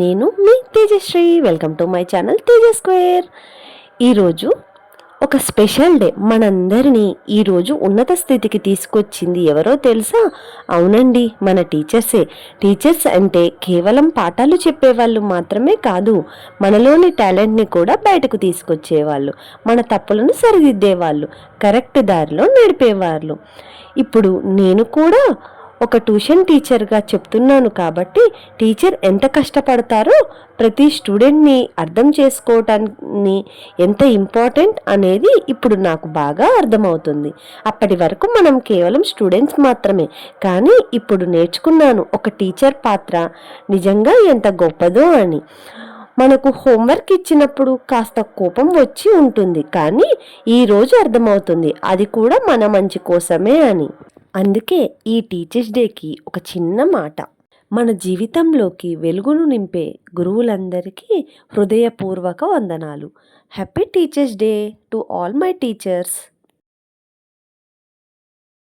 నేను మీ Tejashree. Welcome to my channel Teja square ఈరోజు ఒక స్పెషల్ డే మనందరినీ ఈరోజు ఉన్నత స్థితికి తీసుకొచ్చింది ఎవరో తెలుసా? అవునండి మన టీచర్సే. టీచర్స్ అంటే కేవలం పాఠాలు చెప్పేవాళ్ళు మాత్రమే కాదు మనలోని టాలెంట్ని కూడా బయటకు తీసుకొచ్చేవాళ్ళు మన తప్పులను సరిదిద్దేవాళ్ళు కరెక్ట్ దారిలో నడిపేవాళ్ళు. ఇప్పుడు నేను కూడా ఒక ట్యూషన్ టీచర్గా చెప్తున్నాను కాబట్టి టీచర్ ఎంత కష్టపడతారో ప్రతి స్టూడెంట్ని అర్థం చేసుకోవటాన్ని ఎంత ఇంపార్టెంట్ అనేది ఇప్పుడు నాకు బాగా అర్థమవుతుంది. అప్పటి వరకు మనం కేవలం స్టూడెంట్స్ మాత్రమే. కానీ ఇప్పుడు నేర్చుకున్నాను ఒక టీచర్ పాత్ర నిజంగా ఎంత గొప్పదో అని. మనకు హోంవర్క్ ఇచ్చినప్పుడు కాస్త కోపం వచ్చి ఉంటుంది. కానీ ఈరోజు అర్థమవుతుంది. అది కూడా మన మంచి కోసమే అని. అందుకే ఈ టీచర్స్ డేకి ఒక చిన్న మాట. మన జీవితంలోకి వెలుగును నింపే గురువులందరికీ హృదయపూర్వక వందనాలు. Happy teachers day to all my teachers.